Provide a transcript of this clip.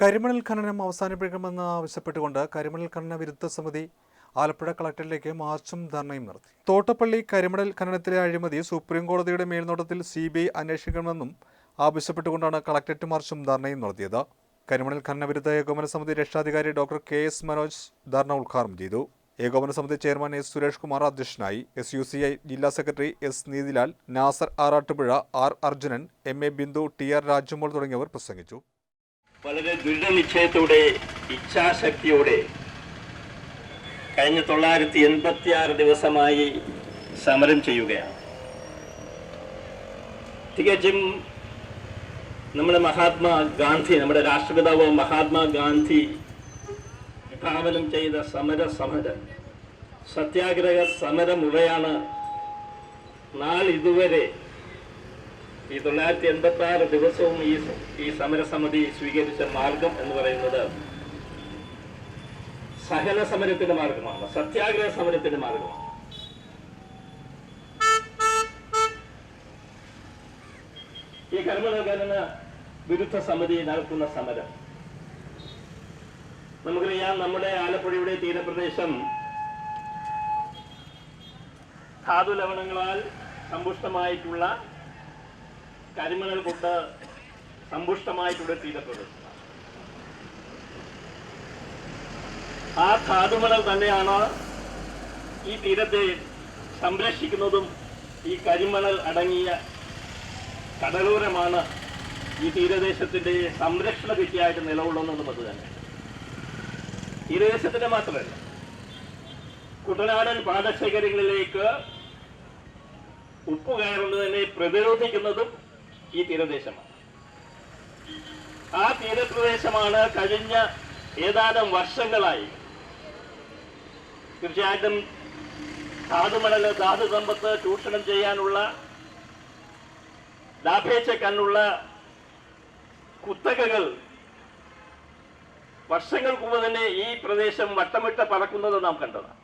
കരിമണൽ ഖനനം അവസാനിപ്പിക്കണമെന്ന് ആവശ്യപ്പെട്ടുകൊണ്ട് കരിമണൽ ഖനന വിരുദ്ധ സമിതി ആലപ്പുഴ കളക്ടറിലേക്ക് മാർച്ചും ധർണയും നടത്തി. തോട്ടപ്പള്ളി കരിമണൽ ഖനനത്തിലെ അഴിമതി സുപ്രീം കോടതിയുടെ മേൽനോട്ടത്തിൽ സി ബി ഐ അന്വേഷിക്കണമെന്നും ആവശ്യപ്പെട്ടുകൊണ്ടാണ് കളക്ടറേറ്റ് മാർച്ചും ധർണയും നടത്തിയത്. കരിമണൽ ഖനന വിരുദ്ധ ഏകോപന സമിതി രക്ഷാധികാരി doctor K S Manoj dharna ഉദ്ഘാടനം ചെയ്തു. ഏകോപന സമിതി ചെയർമാൻ എസ് സുരേഷ് കുമാർ അധ്യക്ഷനായി. എസ് യു സി ഐ ജില്ലാ secretary S Neethilal Nasar Arattupuzha R Arjunan M A Bindu T R Rajumol തുടങ്ങിയവർ പ്രസംഗിച്ചു. വളരെ ദൃഢനിശ്ചയത്തോടെ ഇച്ഛാശക്തിയോടെ കഴിഞ്ഞ തൊള്ളായിരത്തി എൺപത്തി ആറ് ദിവസമായി സമരം ചെയ്യുകയാണ്. തികച്ചും നമ്മുടെ മഹാത്മാ ഗാന്ധി നമ്മുടെ രാഷ്ട്രപിതാവ് മഹാത്മാ ഗാന്ധി വിഭാവനം ചെയ്ത സമര സമരം സത്യാഗ്രഹ സമരമുറയാണ് നാളിതുവരെ ഈ തൊള്ളായിരത്തി എൺപത്തി ആറ് ദിവസവും ഈ ഈ സമരസമിതി സ്വീകരിച്ച മാർഗം എന്ന് പറയുന്നത് സഹന സമരത്തിന്റെ മാർഗമാണ് സത്യാഗ്രഹ സമരത്തിന്റെ മാർഗമാണ്. ഈ കർമ്മനഗണന വിരുദ്ധ സമിതി നടത്തുന്ന സമരം. നമുക്കറിയാം നമ്മുടെ ആലപ്പുഴയുടെ തീരപ്രദേശം ധാതു ലവണങ്ങളാൽ സമ്പുഷ്ടമായിട്ടുള്ള കരിമണൽ കൊണ്ട് സമ്പുഷ്ടമായിട്ടുള്ള തീരപ്രദേശം ആ കാതുമണൽ തന്നെയാണ് ഈ തീരത്തെ സംരക്ഷിക്കുന്നതും ഈ കരിമണൽ അടങ്ങിയ കടലോരമാണ് ഈ തീരദേശത്തിന്റെ സംരക്ഷണ ഭിത്തിയായിട്ട് നിലകൊള്ളുന്നതും അത് തന്നെ. തീരദേശത്തിന്റെ മാത്രമല്ല കുട്ടനാടൻ പാടശേഖരങ്ങളിലേക്ക് ഉപ്പ് പ്രതിരോധിക്കുന്നതും ഈ തീരദേശമാണ്. ആ തീരപ്രദേശമാണ് കഴിഞ്ഞ ഏതാനും വർഷങ്ങളായി. തീർച്ചയായിട്ടും ധാതുമണൽ ധാതു സമ്പത്ത് ചൂഷണം ചെയ്യാനുള്ള ലാഭേച്ഛ കണ്ണുള്ള കുത്തകകൾ വർഷങ്ങൾക്ക് മുമ്പ് തന്നെ ഈ പ്രദേശം വട്ടമിട്ട് പറക്കുന്നത് നാം കണ്ടതാണ്.